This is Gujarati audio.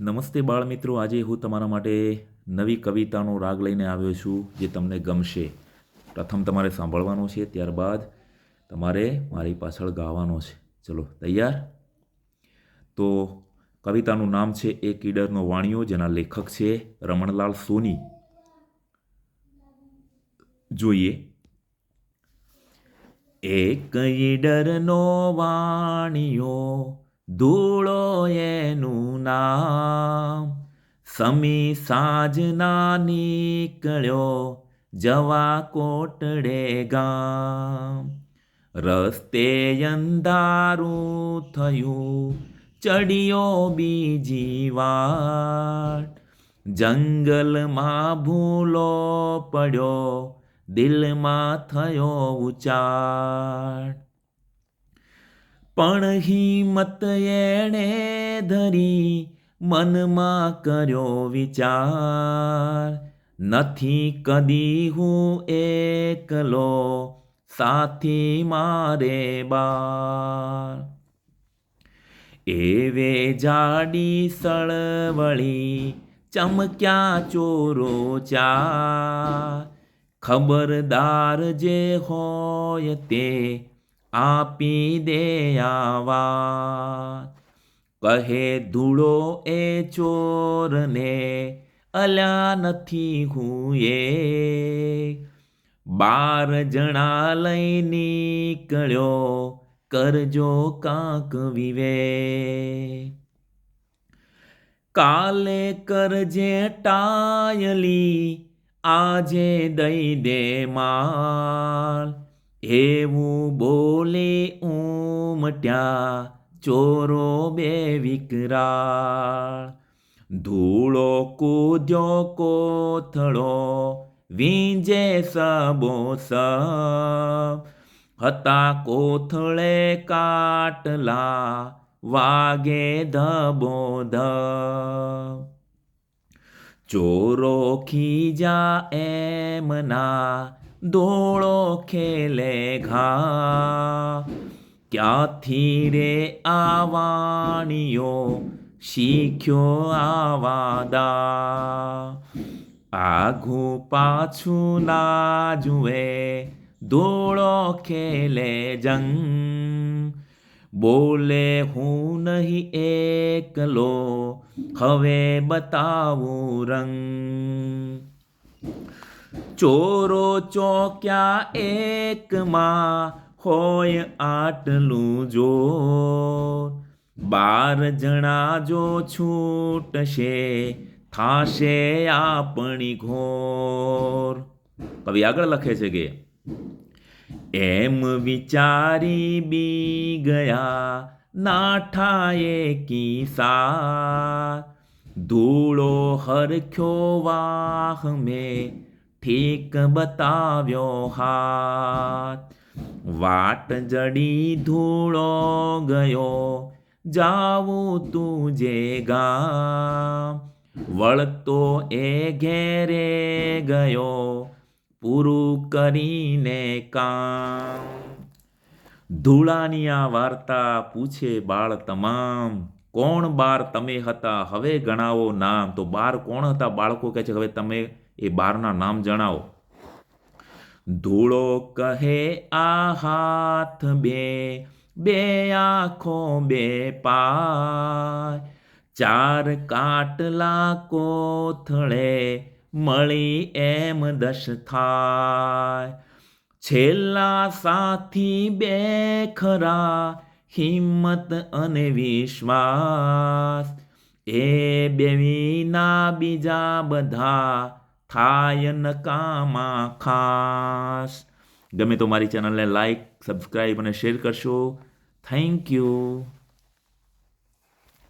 નમસ્તે બાળ મિત્રો આજે હું તમારા માટે નવી કવિતાનો રાગ લઈને આવ્યો છું જે તમને ગમશે. પ્રથમ તમારે સાંભળવાનો છે, ત્યારબાદ તમારે મારી પાછળ ગાવાનો છે. ચલો, તૈયાર? તો કવિતાનું નામ છે એ કીડરનો વાણિયો, જેના લેખક છે રમણલાલ સોની. જોઈએ. એક ઈડરનો વાણિયો ધૂળો એનું નામ સમી સાંજના નીકળ્યો જવા કોટડે ગામ. રસ્તે અંધારું થયું, ચડિયો બીજી વાટ. જંગલમાં ભૂલો પડ્યો, દિલમાં થયો ઉચાટ. પણ હિંમત એણે ધરી, મનમાં કર્યો વિચાર. નથી કદી હું એકલો, સાથી મારે બાર. એવે જાડી સળવળી, ચમક્યા ચોરો ચા ખબરદાર જે હોય તે આપી દે આવા કહે ધૂળો એ ચોરને, અલ્યા નથી હું એ. બાર જણા લઈ નીકળ્યો, કરજો કાંક વિવે. કાલે કરજે ટાયલી, આજે દઈ દે માલ એવું બોલે ઉમટ્યા ચોરો બે વિકરાળ. ધૂળો કૂદ્યો કોથળો, વીંજે સબો સબ હતા કોથળે કાટલા, વાગે ધબો ધબ. ચોરો ખીજા એમના દોળો ખેલે ઘા. ક્યાંથી રે આવાણીઓ શીખ્યો આવાદા આઘું પાછું ના જુએ દોળો ખેલે જંગ. બોલે હું નહીં એકલો, હવે બતાવું રંગ. ચોરો ચોક્યા એકમાં હોય આટલું જો બાર જણા જો છૂટશે, થાશે આપણી ઘોર. કવિ આગળ લખે છે કે, એમ વિચારી બી ગયા નાઠાએ કિસા ધૂળો હરખ્યો વાહ મેં ઠીક બતાવ્યો હાથ. વાટ જડી ધૂળો ગયો જાવું તું જે ગામ. વળતો એ ઘેરે ગયો, પૂરું કરીને કામ. ધૂળાની આ વાર્તા પૂછે બાળ તમામ, કોણ બાર તમે હતા? હવે ગણાવો નામ. તો બાર કોણ હતા? બાળકો કહે છે હવે તમે એ બારના નામ જણાવો. ધૂળો કહે, આ હાથ બે બે આંખો બે પાય. ચાર કાટલા કોથળે મળી એમ દશ થાય. છેલ્લા સાથી બે ખરા, હિંમત અને વિશ્વાસ. એ બે વિના બીજા બધા થાય નકામા ખાસ ગમે તો મારી ચેનલને લાઈક સબસ્ક્રાઈબ અને શેર કરશો. Thank you